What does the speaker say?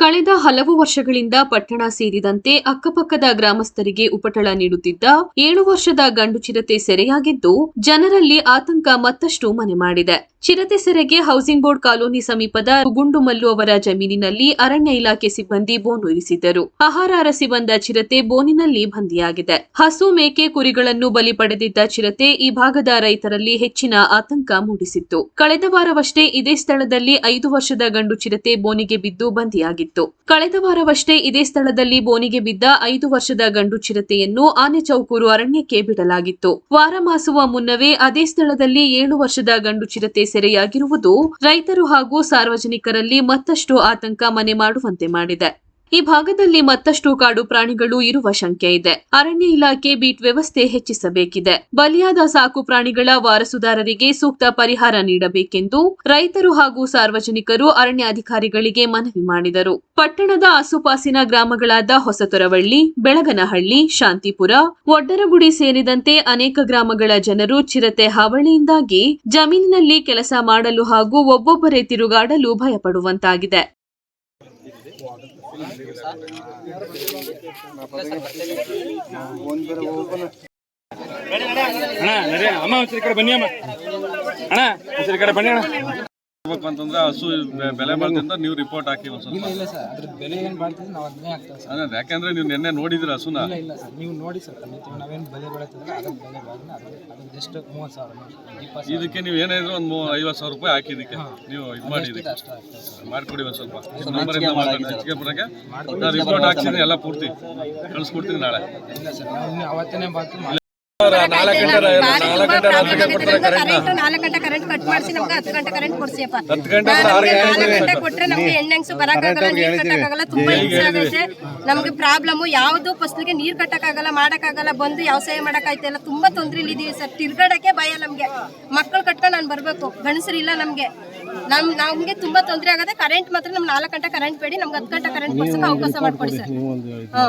ಕಳೆದ ಹಲವು ವರ್ಷಗಳಿಂದ ಪಟ್ಟಣ ಸೇರಿದಂತೆ ಅಕ್ಕಪಕ್ಕದ ಗ್ರಾಮಸ್ಥರಿಗೆ ಉಪಟಳ ನೀಡುತ್ತಿದ್ದ ಏಳು ವರ್ಷದ ಗಂಡು ಚಿರತೆ ಸೆರೆಯಾಗಿದ್ದು, ಜನರಲ್ಲಿ ಆತಂಕ ಮತ್ತಷ್ಟು ಮನೆ ಮಾಡಿದೆ. ಚಿರತೆ ಸೆರೆಗೆ ಹೌಸಿಂಗ್ ಬೋರ್ಡ್ ಕಾಲೋನಿ ಸಮೀಪದ ಗುಂಡುಮಲ್ಲು ಅವರ ಜಮೀನಿನಲ್ಲಿ ಅರಣ್ಯ ಇಲಾಖೆ ಸಿಬ್ಬಂದಿ ಬೋನು ಇರಿಸಿದ್ದರು. ಆಹಾರ ಅರಸಿ ಬಂದ ಚಿರತೆ ಬೋನಿನಲ್ಲಿ ಬಂದಿಯಾಗಿದೆ. ಹಸು, ಮೇಕೆ, ಕುರಿಗಳನ್ನು ಬಲಿ ಪಡೆದಿದ್ದ ಚಿರತೆ ಈ ಭಾಗದ ರೈತರಲ್ಲಿ ಹೆಚ್ಚಿನ ಆತಂಕ ಮೂಡಿಸಿತ್ತು. ಕಳೆದ ವಾರವಷ್ಟೇ ಇದೇ ಸ್ಥಳದಲ್ಲಿ ಐದು ವರ್ಷದ ಗಂಡು ಚಿರತೆ ಬೋನಿಗೆ ಬಿದ್ದು ಬಂದಿಯಾಗಿತ್ತು ಕಳೆದ ವಾರವಷ್ಟೇ ಇದೇ ಸ್ಥಳದಲ್ಲಿ ಬೋನಿಗೆ ಬಿದ್ದ ಐದು ವರ್ಷದ ಗಂಡು ಚಿರತೆಯನ್ನು ಆನೆ ಚೌಕೂರು ಅರಣ್ಯಕ್ಕೆ ಬಿಡಲಾಗಿತ್ತು. ವಾರ ಮಾಸುವ ಮುನ್ನವೇ ಅದೇ ಸ್ಥಳದಲ್ಲಿ ಏಳು ವರ್ಷದ ಗಂಡು ಚಿರತೆ ಸೆರೆಯಾಗಿರುವುದು ರೈತರು ಹಾಗೂ ಸಾರ್ವಜನಿಕರಲ್ಲಿ ಮತ್ತಷ್ಟು ಆತಂಕ ಮನೆ ಮಾಡುವಂತೆ ಮಾಡಿದೆ. ಈ ಭಾಗದಲ್ಲಿ ಮತ್ತಷ್ಟು ಕಾಡು ಪ್ರಾಣಿಗಳು ಇರುವ ಶಂಕೆ ಇದೆ. ಅರಣ್ಯ ಇಲಾಖೆ ಬೀಟ್ ವ್ಯವಸ್ಥೆ ಹೆಚ್ಚಿಸಬೇಕಿದೆ. ಬಲಿಯಾದ ಸಾಕು ಪ್ರಾಣಿಗಳ ವಾರಸುದಾರರಿಗೆ ಸೂಕ್ತ ಪರಿಹಾರ ನೀಡಬೇಕೆಂದು ರೈತರು ಹಾಗೂ ಸಾರ್ವಜನಿಕರು ಅರಣ್ಯ ಅಧಿಕಾರಿಗಳಿಗೆ ಮನವಿ ಮಾಡಿದರು. ಪಟ್ಟಣದ ಆಸುಪಾಸಿನ ಗ್ರಾಮಗಳಾದ ಹೊಸತೊರವಳ್ಳಿ, ಬೆಳಗನಹಳ್ಳಿ, ಶಾಂತಿಪುರ, ಒಡ್ಡರಗುಡಿ ಸೇರಿದಂತೆ ಅನೇಕ ಗ್ರಾಮಗಳ ಜನರು ಚಿರತೆ ಹಾವಳಿಯಿಂದಾಗಿ ಜಮೀನಿನಲ್ಲಿ ಕೆಲಸ ಮಾಡಲು ಹಾಗೂ ಒಬ್ಬೊಬ್ಬರೇ ತಿರುಗಾಡಲು ಭಯಪಡುವಂತಾಗಿದೆ. ಅಣ್ಣ ನಡಿ ಅಮ್ಮ ಒಂದ್ಸರಿ ಈ ಕಡೆ ಬನ್ನಿ ಅಮ್ಮ ಅಣ್ಣ ಒಂದ್ಸರಿ ಈ ಕಡೆ ಬನ್ನಿ ಅಣ್ಣ ಮಾಡ್ಬೇಕು ಅಂತಂದ್ರೆ ಹಸು ಬೆಲೆ ಬಾಳ್ದಿಂದ ನೀವು ರಿಪೋರ್ಟ್ ಹಾಕಿ ಒಂದ್ ಇಲ್ಲ ಸರ್. ಅದ್ರ ಬೆಲೆ ಏನು ಬಾಳ್ತಿದ್ರೆ ನಾವು ಅದನ್ನೇ ಹಾಕ್ತೇವೆ ಸರ್. ಅದೇ ಯಾಕಂದ್ರೆ ನೀವು ನಿನ್ನೆ ನೋಡಿದ್ರ ಹಸುನ? ಇಲ್ಲ ಇಲ್ಲ ಸರ್. ನೀವು ನೋಡಿ ಸರ್. ಖಂಡಿತ ನಾವೇನು ಬೆಲೆ ಬೆಳೀತಿದ್ರೆ ಅದ್ರ ಬೆಲೆ ಬಾಳಿನ ಅದ್ರ ಅದ್ರ ಜಸ್ಟ್ ಮೂವತ್ತು ಸಾವಿರ ಇಪ್ಪತ್ತು ಇದಕ್ಕೆ ನೀವು ಏನಾದ್ರು ಒಂದು ಐವತ್ತು ಸಾವಿರ ರೂಪಾಯಿ ಹಾಕಿದಕ್ಕೆ ನೀವು ಇದು ಮಾಡಿ ಅಷ್ಟೇ ಆಗ್ತದೆ ಸರ್. ಮಾಡ್ಕೊಡಿ ಒಂದ್ ಸ್ವಲ್ಪ. ನಂಬರಿಂದ ಮಾತಾಡಿ ಹೆಚ್ಚಿಗೆ ನಾನು ರಿಪೋರ್ಟ್ ಹಾಕ್ಸಿದ್ದೀನಿ ಎಲ್ಲ ಪೂರ್ತಿ. ಕಳ್ಸ್ಕೊಡ್ತೀನಿ ನಾಳೆ. ಇಲ್ಲ ಸರ್ ಅವತ್ತೇ ನಾಲ್ಕು ಗಂಟೆ ನಾಲ್ಕು ಗಂಟೆ ರಾತ್ರಿಗೆ ಬರ್ತಾರೆ ಕರೆಂಟ್. ನಾಲ್ಕು ಗಂಟೆ ಕರೆಂಟ್ ಕಟ್ ಮಾಡಿಸಿ ನಮ್ಗೆ ಹತ್ತು ಗಂಟೆ ಕರೆಂಟ್ ಕೊಡ್ಸಿಯಪ್ಪ. ಹತ್ತು ಗಂಟೆ ನಾಲ್ಕು ಗಂಟೆ ಕೊಟ್ರೆ ನಮ್ಗೆ ಎಣ್ಣೆಂಗ್ಸು ಬರಕ್ಕಾಗಲ್ಲ ನೀರ್ ಕಟ್ಟಕ್ಕಾಗಲ್ಲ ತುಂಬಾ ಹಿಂಸೆ ಆಗೈತೆ ನಮ್ಗೆ ಪ್ರಾಬ್ಲಮ್ ಯಾವ್ದು ಫಸ್ಲಿಗೆ ನೀರ್ ಕಟ್ಟಕ್ಕಾಗಲ್ಲ ಮಾಡಕ್ಕಾಗಲ್ಲ ಬಂದು ವ್ಯವಸಾಯ ಮಾಡಕ್ಕಾಯ್ತಿಲ್ಲ ತುಂಬಾ ತೊಂದ್ರೆಲಿ ಇದೀವಿ ಸರ್. ತಿರ್ಗಾಡಕ್ಕೆ ಭಯ ನಮ್ಗೆ. ಮಕ್ಕಳು ಕಟ್ಕೊಂಡು ನಾನು ಬರ್ಬೇಕು. ಗಂಡಸರಿಲ್ಲ ನಮ್ಗೆ. ನಮ್ ನಮ್ಗೆ ತುಂಬಾ ತೊಂದರೆ ಆಗದೆ ಕರೆಂಟ್ ಮಾತ್ರ ನಮ್ ನಾಲ್ಕು ಗಂಟೆ ಕರೆಂಟ್ ಬೇಡಿ ನಮ್ಗೆ ಹತ್ತು ಗಂಟೆ ಕರೆಂಟ್ ಕೊಡ್ಸಕ್ಕೆ ಅವಕಾಶ ಮಾಡ್ಕೊಡಿ ಸರ್. ಹಾ.